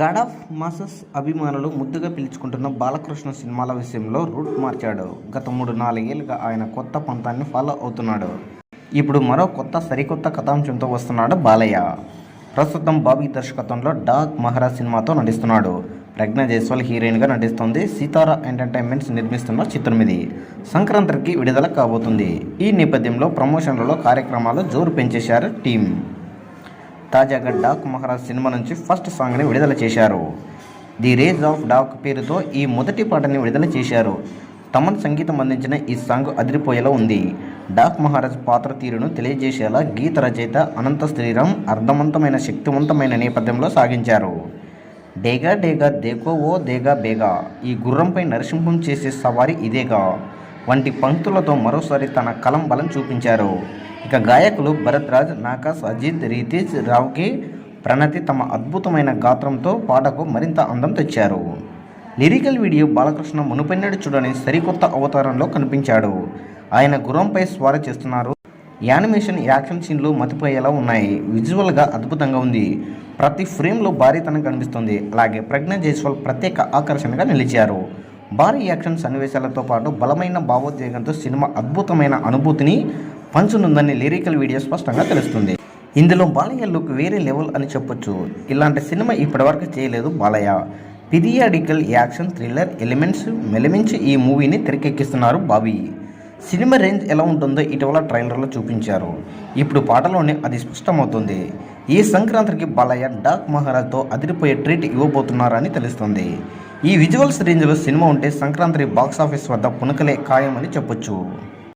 God of masses అభిమానులు ముద్దుగా పిలుచుకుంటున్న బాలకృష్ణ సినిమాల విషయంలో రూట్ మార్చాడు. గత మూడు నాలుగేళ్ళుగా ఆయన కొత్త పంతాన్ని ఫాలో అవుతున్నాడు. ఇప్పుడు మరో కొత్త సరికొత్త కథాంశంతో వస్తున్నాడు బాలయ్య. ప్రస్తుతం బాబీ దర్శకత్వంలో డాగ్ మహారాజ్ సినిమాతో నటిస్తున్నాడు. ప్రజ్ఞ జైస్వాల్ హీరోయిన్గా నటిస్తుంది. సీతారా ఎంటర్టైన్మెంట్స్ నిర్మిస్తున్న చిత్రం ఇది. సంక్రాంతికి విడుదల కాబోతుంది. ఈ నేపథ్యంలో ప్రమోషన్లలో కార్యక్రమాలు జోరు పెంచేశారు టీం. తాజాగా డాక్ మహారాజ్ సినిమా నుంచి ఫస్ట్ సాంగ్ని విడుదల చేశారు. ది రేజ్ ఆఫ్ డాక్ పేరుతో ఈ మొదటి పాటని విడుదల చేశారు. తమన్ సంగీతం అందించిన ఈ సాంగ్ అదిరిపోయేలా ఉంది. డాక్ మహారాజ్ పాత్ర తీరును తెలియజేసేలా గీత రచయిత అనంత శ్రీరామ్ అర్థవంతమైన శక్తివంతమైన నేపథ్యంలో సాగించారు. డేగా డేగా దేకో ఓ దేగా బేగా ఈ గుర్రంపై నరసింహం చేసే సవారి ఇదేగా వంటి పంక్తులతో మరోసారి తన కలం బలం చూపించారు. ఇక గాయకులు భరత్రాజ్ నాకాస్ అజిత్ రితీజ్ రావుకి ప్రణతి తమ అద్భుతమైన గాత్రంతో పాటకు మరింత అందం తెచ్చారు. లిరికల్ వీడియో బాలకృష్ణ మునుపెన్నడు చూడని సరికొత్త అవతారంలో కనిపించాడు. ఆయన గుర్రంపై స్వారీ చేస్తున్నారు. యానిమేషన్ యాక్షన్ సీన్లు మతిపోయేలా ఉన్నాయి. విజువల్గా అద్భుతంగా ఉంది. ప్రతి ఫ్రేమ్లో భారీతనం కనిపిస్తుంది. అలాగే ప్రజ్ఞ జైస్వాల్ ప్రత్యేక ఆకర్షణగా నిలిచారు. భారీ యాక్షన్ సన్నివేశాలతో పాటు బలమైన భావోద్వేగంతో సినిమా అద్భుతమైన అనుభూతిని పంచునుందని లిరికల్ వీడియో స్పష్టంగా తెలుస్తుంది. ఇందులో బాలయ్య లుక్ వేరే లెవెల్ అని చెప్పొచ్చు. ఇలాంటి సినిమా ఇప్పటివరకు చేయలేదు Balayya. Periodical action thriller elements మెలిమించి ఈ మూవీని తెరకెక్కిస్తున్నారు బాబీ. సినిమా రేంజ్ ఎలా ఉంటుందో ఇటీవల ట్రైలర్లో చూపించారు. ఇప్పుడు పాటలోనే అది స్పష్టమవుతుంది. ఈ సంక్రాంతికి బాలయ్య డాక్ మహారాజ్తో అదిరిపోయే ట్రీట్ ఇవ్వబోతున్నారని తెలుస్తుంది. ఈ విజువల్స్ రేంజ్లో సినిమా ఉంటే సంక్రాంతి బాక్సాఫీస్ వద్ద పునకలే ఖాయమని చెప్పొచ్చు.